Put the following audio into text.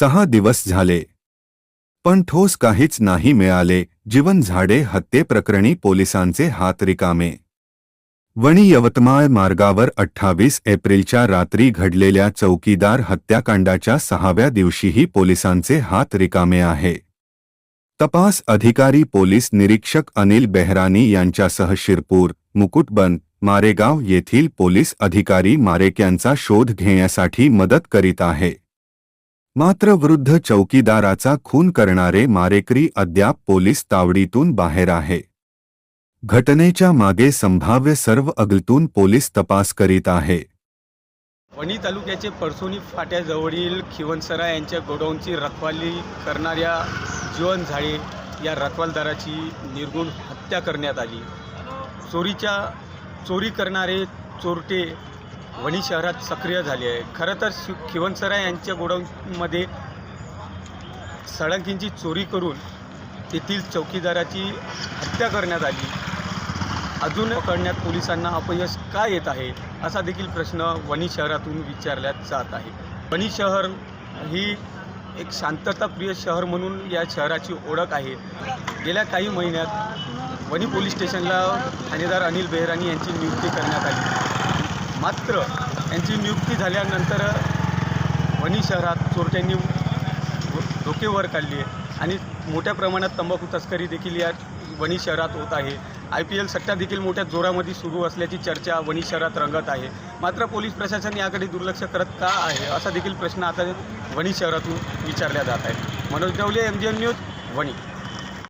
सहा दिवस झाले. पण ठोस काहीच नाही मिळाले. जीवन झाडे हत्येप्रकरणी पोलिसांचे हात रिकामे. वणी यवतमाळ मार्गावर अठ्ठावीस एप्रिलच्या रात्री घडलेल्या चौकीदार हत्याकांडाच्या सहाव्या दिवशीही पोलिसांचे हात रिकामे आहे. तपास अधिकारी पोलीस निरीक्षक अनिल बेहरानी यांच्यासह शिरपूर मुकुटबन मारेगाव येथील पोलीस अधिकारी मारेक्यांचा शोध घेण्यासाठी मदत करीत आहे. मात्र वृद्ध चौकीदाराचा खून करणारे मारेकरी अद्याप पोलीस तावडीतून बाहेर आहे. घटनेच्या मागे संभाव्य सर्व अगलतून पोलीस तपास करीत आहे. वणी तालुक्याचे परसोनी फाट्याजवळील खिवनसरा यांच्या गोडाऊनची रखवाली करणाऱ्या जीवन झाडे या रखवालदाराची निर्गुण हत्या करण्यात आली. चोरीच्या चोरी करणारे चोरटे वणी शहरात सक्रिय झाली आहे. खरं तर शि खिवनसरा यांच्या गोडाऊनमध्ये सळंकींची चोरी करून तेथील चौकीदाराची हत्या करण्यात आली. अजून करण्यात पोलिसांना अपयश का येत आहे असा देखील प्रश्न वणी शहरातून विचारला जात आहे. वणी शहर ही एक शांतताप्रिय शहर म्हणून या शहराची ओळख आहे. गेल्या काही महिन्यात वणी पोलीस स्टेशनला ठाणेदार अनिल बेहरानी यांची नियुक्ती करण्यात आली. मात्र यांची नियुक्ती झाल्यानंतर वणी शहरात चोरट्यांनी डोके वर काढली आहे. आणि मोठ्या प्रमाणात तंबाखू तस्करी देखील या वणी शहरात होत आहे. आय पी एल सट्टा देखील मोठ्या जोरामध्ये सुरू असल्याची चर्चा वणी शहरात रंगत आहे. मात्र पोलीस प्रशासन याकडे दुर्लक्ष करत का आहे असा देखील प्रश्न आता वणी शहरातून विचारला जात आहे Manoj Dawale M G N news Wani.